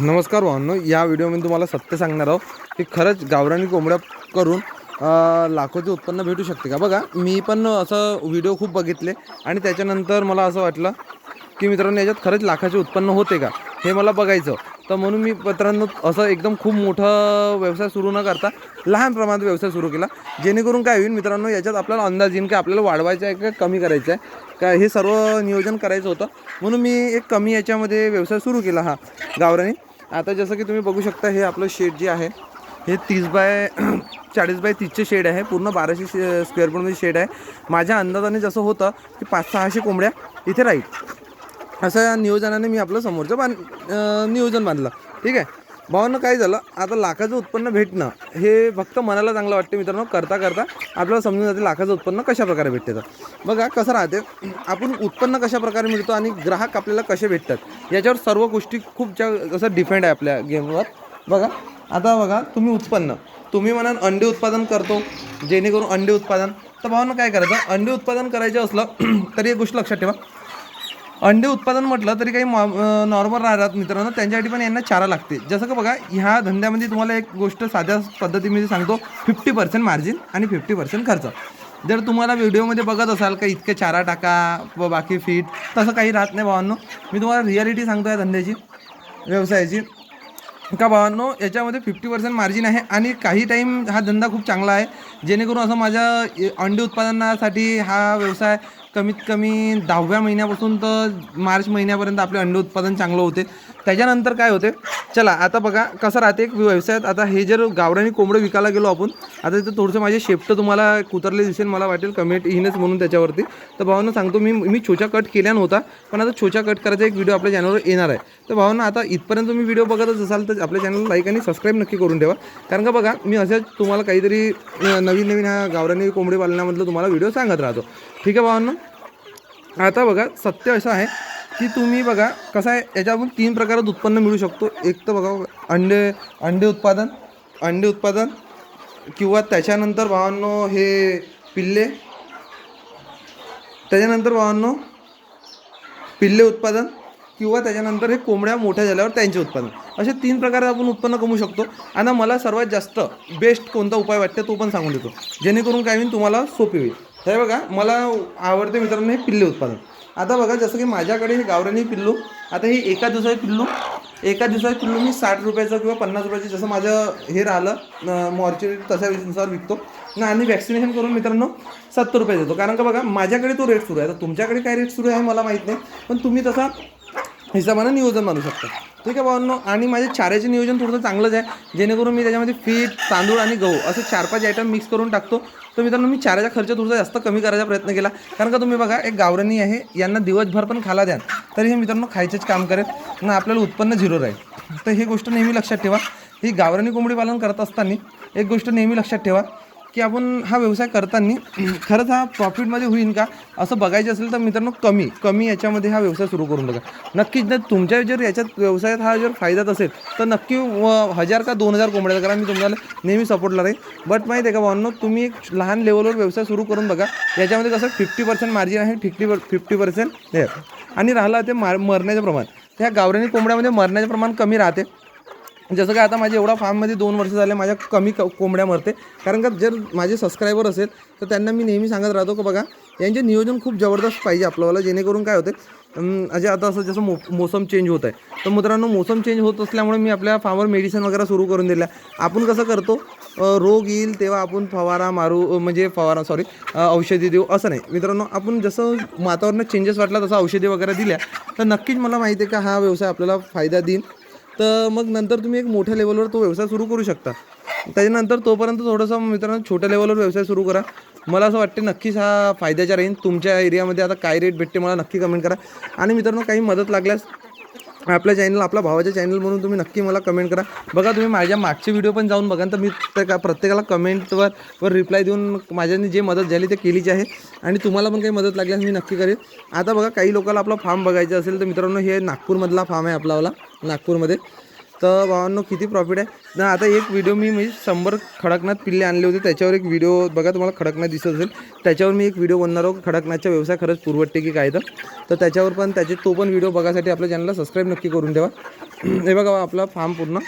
नमस्कार भावांनो या व्हिडिओमध्ये तुम्हाला सत्य सांगणार आहोत की खरंच गावरानी कोंबड्या करून लाखोचे उत्पन्न भेटू शकते का? बघा मी पण असं व्हिडिओ खूप बघितले आणि त्याच्यानंतर मला असं वाटलं की मित्रांनो याच्यात खरंच लाखाचे उत्पन्न होते का? हे मला बघायचं. तर म्हणून मी मित्रांनो असं एकदम खूप मोठा व्यवसाय सुरू न करता लहान प्रमाणात व्यवसाय सुरू केला. जेणेकरून काय होईल मित्रांनो याच्यात आपल्याला अंदाज येईल की आपल्याला वाढवायचं आहे का कमी करायचं आहे. का हे सर्व नियोजन करायचं होतं. म्हणून मी एक कमी याच्यामध्ये व्यवसाय सुरू केला हा गावराने. आता जसं की तुम्ही बघू शकता हे आपलं शेड जे आहे हे तीस बाय चाळीस बाय तीसचे शेड आहे. पूर्ण बाराशे शे स्क्वेअर फूटमध्ये शेड आहे. माझ्या अंदाजाने जसं होतं की पाच सहाशे कोंबड्या इथे राहील. असं नियोजनाने मी आपलं समोरचं बांध नियोजन बांधलं. ठीक आहे? भावानं काय झालं? आता लाखाचं उत्पन्न भेटणं हे फक्त मनाला चांगलं वाटते मित्रांनो. करता करता आपल्याला समजून जाते लाखाचं उत्पन्न कशाप्रकारे भेटते तर. बघा कसं राहते? आपण उत्पन्न कशाप्रकारे मिळतो आणि ग्राहक आपल्याला कसे भेटतात? याच्यावर सर्व गोष्टी खूप ज्या असं डिफेंड आहे आपल्या गेमवर. बघा आता बघा तुम्ही उत्पन्न. तुम्ही म्हणाल अंडे उत्पादन करतो जेणेकरून अंडे उत्पादन. तर भावांना काय करायचं? अंडे उत्पादन करायचं असलं तरी एक गोष्ट लक्षात ठेवा. अंडे उत्पादन म्हटलं तरी काही नॉर्मल राहतात मित्रांनो त्यांच्यासाठी पण यांना चारा लागते. जसं का बघा ह्या धंद्यामध्ये तुम्हाला एक गोष्ट साध्या पद्धतीमध्ये सांगतो. फिफ्टी पर्सेंट मार्जिन आणि फिफ्टी पर्सेंट खर्च. जर तुम्हाला व्हिडिओमध्ये बघत असाल का इतके चारा टाका व बाकी फीट तसं काही राहत नाही भावांनो. मी तुम्हाला रियालिटी सांगतो या धंद्याची व्यवसायाची. का भावांनो याच्यामध्ये फिफ्टी पर्सेंट मार्जिन आहे आणि काही टाईम हा धंदा खूप चांगला आहे. जेणेकरून असं माझ्या ए- अंडे उत्पादनासाठी हा व्यवसाय कमीत कमी दहाव्या महिन्यापासून तर मार्च महिन्यापर्यंत आपले अंडे उत्पादन चांगलं होते. त्याच्यानंतर काय होते? चला आता बघा कसं राहते एक व्यवसायात. आता हे जर गावरानी कोंबडं विकायला गेलो आपण आता इथं थोडंसं माझे शेफ्ट तुम्हाला कुतरले दिसेल मला वाटेल कमेंट येईनच म्हणून त्याच्यावरती. तर भावांना सांगतो मी मी छोचा कट केल्या नव्हता पण आता छोचा कट करायचा एक व्हिडिओ आपल्या चॅनलवर येणार आहे. तर भावांना आता इथपर्यंत तुम्ही व्हिडिओ बघतच असाल तर आपल्या चॅनलला लाईक आणि सबस्क्राईब नक्की करून ठेवा. कारण का बघा मी असंच तुम्हाला काहीतरी नवीन नवीन हा गावरानी कोंबडी पालनामधलं तुम्हाला व्हिडिओ सांगत राहतो. ठीक आहे भावांना? आता बघा सत्य असं आहे की तुम्ही बघा कसं आहे याच्यातून तीन प्रकारात उत्पन्न मिळू शकतो. एक तर बघा अंडे अंडे उत्पादन अंडे उत्पादन किंवा त्याच्यानंतर भावांनो हे पिल्ले त्याच्यानंतर भावांनो पिल्ले उत्पादन किंवा त्याच्यानंतर हे कोंबड्या मोठ्या झाल्यावर त्यांचे उत्पादन. असे तीन प्रकारे आपण उत्पन्न कमवू शकतो. आणि मला सर्वात जास्त बेस्ट कोणता उपाय वाटते तो पण सांगून देतो. जेणेकरून काय होईल तुम्हाला सोपी होईल. हे बघा मला आवडते मित्रांनो हे पिल्ले उत्पादन. आता बघा जसं की माझ्याकडे हे गावरानी पिल्लू आता हे एका दिवसाचे पिल्लू एका दिवसाचे पिल्लू मी साठ रुपयाचं किंवा पन्नास रुपयाचं जसं माझं हे राहिलं मॉर्चरी तशानुसार विकतो. ना आणि वॅक्सिनेशन करून मित्रांनो सत्तर रुपये देतो. कारण का बघा माझ्याकडे तो रेट सुरू आहे. तर तुमच्याकडे काय रेट सुरू आहे मला माहीत नाही. पण तुम्ही तसा हिशोबानं नियोजन मानू शकता. ठीक आहे भावांनो आणि माझे चाऱ्याचे नियोजन थोडंसं चांगलंच आहे. जेणेकरून मी त्याच्यामध्ये पीठ तांदूळ आणि गहू असं चार पाच आयटम मिक्स करून टाकतो. तर मित्रांनो मी चाऱ्याचा खर्च थोडासा जास्त कमी करायचा प्रयत्न केला. कारण का तुम्ही बघा एक गावरानी आहे यांना दिवसभर पण खाला द्या. तरी हे मित्रांनो खायचेच काम करेल ना आपल्याला उत्पन्न झिरो राहील. तर ही गोष्ट नेहमी लक्षात ठेवा. ही गावरानी कोंबडी पालन करत असताना एक गोष्ट नेहमी लक्षात ठेवा. की आपण हा व्यवसाय करताना खरंच हा प्रॉफिटमध्ये होईल का? असं बघायचं असेल तर मित्रांनो कमी कमी याच्यामध्ये हा व्यवसाय सुरू करून बघा. नक्कीच जर तुमच्या जर याच्यात व्यवसायात हा जर फायद्यात असेल तर नक्की हजार का दोन हजार कोंबड्या करा मी तुम्हाला नेहमी सपोर्टला राहील बट माहिती आहे का भावांनो तुम्ही एक लहान लेवलवर व्यवसाय सुरू करून बघा. याच्यामध्ये कसं फिफ्टी पर्सेंट मार्जिन आहे फिफ्टी फिफ्टी पर्सेंट आणि राहिलं ते मार मरण्याचं प्रमाण. त्या गावरानी कोंबड्यामध्ये मरण्याचं प्रमाण कमी राहते. जसं काय आता माझ्या एवढा फार्ममध्ये दोन वर्ष झाले माझ्या कमी क कोंबड्या मरते. कारण का जर माझे सबस्क्रायबर असेल तर त्यांना मी नेहमी सांगत राहतो की बघा यांचे नियोजन खूप जबरदस्त पाहिजे आपल्याला जेणेकरून काय होते म्हणजे आता असं जसं मो मोसम चेंज होत आहे. तर मित्रांनो मोसम चेंज होत असल्यामुळे मी आपल्या फार्मवर मेडिसिन वगैरे सुरू करून दिल्या. आपण कसं करतो रोग येईल तेव्हा आपण फवारा मारू म्हणजे फवारा सॉरी औषधी देऊ असं नाही. मित्रांनो आपण जसं वातावरणात चेंजेस वाटला तसं औषधी वगैरे दिल्या तर नक्कीच मला माहिती आहे का हा व्यवसाय आपल्याला फायदा देईल तर मग नंतर तुम्ही एक मोठ्या लेवलवर तो व्यवसाय सुरू करू शकता. त्याच्यानंतर तोपर्यंत थोडंसं मित्रांनो छोट्या लेवलवर व्यवसाय सुरू करा. मला असं वाटते नक्कीच हा फायद्याचा राहील तुमच्या एरियामध्ये आता काय रेट भेटते मला नक्की कमेंट करा. आणि मित्रांनो काही मदत लागल्यास आपल्या चॅनल आपल्या भावाच्या चॅनल म्हणून तुम्ही नक्की मला कमेंट करा. बघा तुम्ही माझ्या मागचे व्हिडिओ पण जाऊन बघा. तर मी त्या का- प्रत्येकाला कमेंटवर वर रिप्लाय देऊन माझ्याने जे मदत झाली ते केलीच आहे. आणि तुम्हाला पण काही मदत लागल्यास मी नक्की करेन आता बघा काही लोकांना आपला फार्म बघायचा असेल तर मित्रांनो हे नागपूरमधला फार्म आहे आपलावाला नागपूरमध्ये. तर भावांनो किती प्रॉफिट आहे? ना आता एक व्हिडिओ मी म्हणजे शंभर खडकनाथ पिल्ले आणले होते. त्याच्यावर एक व्हिडिओ बघा तुम्हाला खडकनाथ दिसत असेल. त्याच्यावर मी एक व्हिडिओ बनणार आहोत. खडकनाथचा व्यवसाय खरंच पुरवडते की काय तर. तर त्याच्यावर पण त्याचे तो पण व्हिडिओ बघासाठी आपल्या चॅनलला सबस्क्राईब नक्की करून ठेवा. हे बघा आपला फार्म पूर्ण.